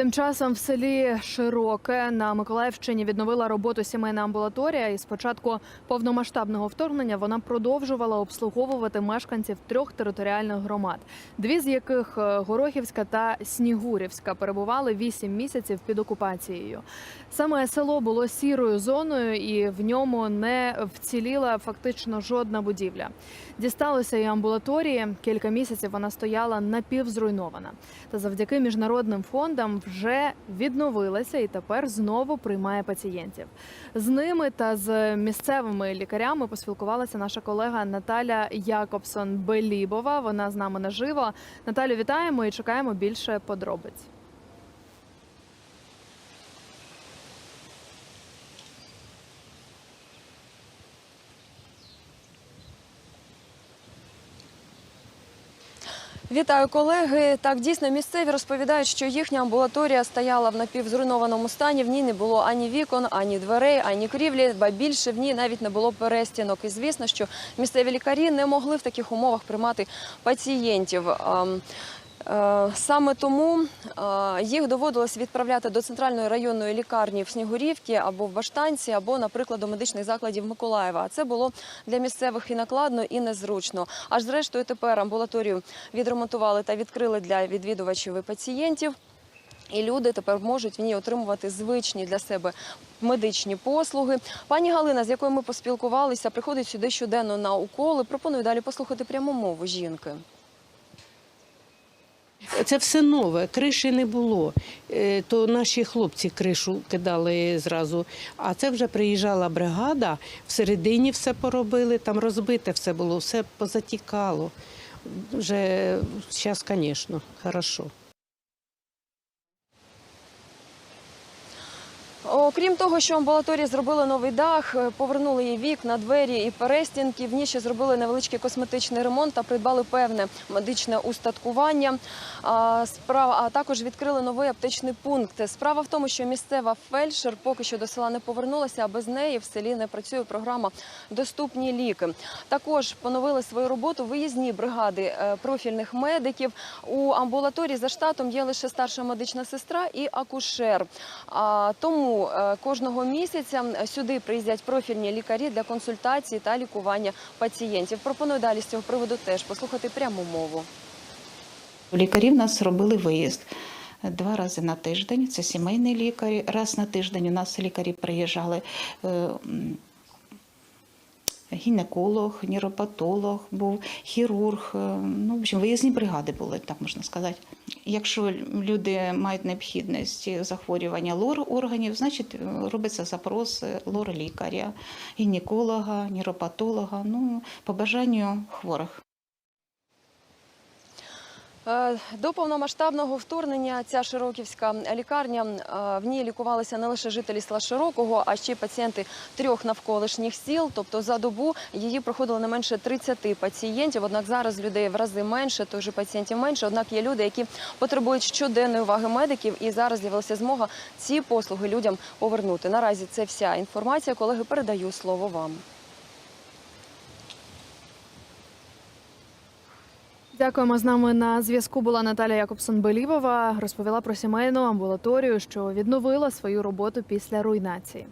Тим часом в селі Широке на Миколаївщині відновила роботу сімейна амбулаторія. І з початку повномасштабного вторгнення вона продовжувала обслуговувати мешканців трьох територіальних громад, дві з яких е, Горохівська та Снігурівська перебували вісім місяців під окупацією. Саме село було сірою зоною, і в ньому не вціліла фактично жодна будівля. Дісталося і амбулаторії. Кілька місяців вона стояла напівзруйнована. Та завдяки міжнародним фондам вже відновилася і тепер знову приймає пацієнтів. З ними та з місцевими лікарями поспілкувалася наша колега Наталя Якобсон Белібова. Вона з нами наживо. Наталю, вітаємо і чекаємо більше подробиць. Вітаю, колеги. Так, дійсно, місцеві розповідають, що їхня амбулаторія стояла в напівзруйнованому стані. В ній не було ані вікон, ані дверей, ані крівлі, ба більше в ній навіть не було перестінок. І звісно, що місцеві лікарі не могли в таких умовах приймати пацієнтів. Е, Саме тому е, їх доводилось відправляти до центральної районної лікарні в Снігурівці або в Баштанці, або, наприклад, до медичних закладів Миколаєва. А це було для місцевих і накладно, і незручно. Аж зрештою тепер амбулаторію відремонтували та відкрили для відвідувачів і пацієнтів. І люди тепер можуть в ній отримувати звичні для себе медичні послуги. Пані Галина, з якою ми поспілкувалися, приходить сюди щоденно на уколи. Пропоную далі послухати пряму мову жінки. Це все нове, криші не було. Е, То наші хлопці кришу кидали зразу. А це вже приїжджала бригада, всередині все поробили, там розбите все було, все позатікало. Вже зараз, звісно, хорошо. Окрім того, що амбулаторії зробили новий дах, е, повернули їй вікна, двері і перестінки. В ній ще зробили невеличкий косметичний ремонт та придбали певне медичне устаткування. А, справа, а також відкрили новий аптечний пункт. Справа в тому, що місцева фельдшер поки що до села не повернулася, а без неї в селі не працює програма Доступні ліки. Також поновили свою роботу виїзні бригади е, профільних медиків. У амбулаторії за штатом є лише старша медична сестра і акушер. А, тому е, кожного місяця сюди приїздять профільні лікарі для консультації та лікування пацієнтів. Пропоную далі з цього приводу теж послухати пряму мову. Лікарі в нас робили виїзд два рази на тиждень. Це сімейний лікар. Раз на тиждень у нас лікарі приїжджали. е, Гінеколог, нейропатолог, був хірург. е, Ну, в общем, виїзні бригади були, так можна сказати. Якщо люди мають необхідність захворювання лор органів, значить е, робиться запрос е, лор-лікаря, гінеколога, нейропатолога, ну, по бажанню хворих. Е, До повномасштабного вторгнення ця Широківська лікарня е, в ній лікувалися не лише жителі села Широкого, а ще й пацієнти трьох навколишніх сіл. Тобто за добу її проходило не менше 30 пацієнтів. Однак зараз людей в рази менше, тож і пацієнтів менше. Однак є люди, які потребують щоденної уваги медиків, і зараз з'явилася змога ці послуги людям повернути. Наразі це вся інформація. Колеги, передаю слово вам. Дякуємо. З нами на зв'язку була Наталя Якобсон Белівова. Розповіла про сімейну амбулаторію, що відновила свою роботу після руйнації.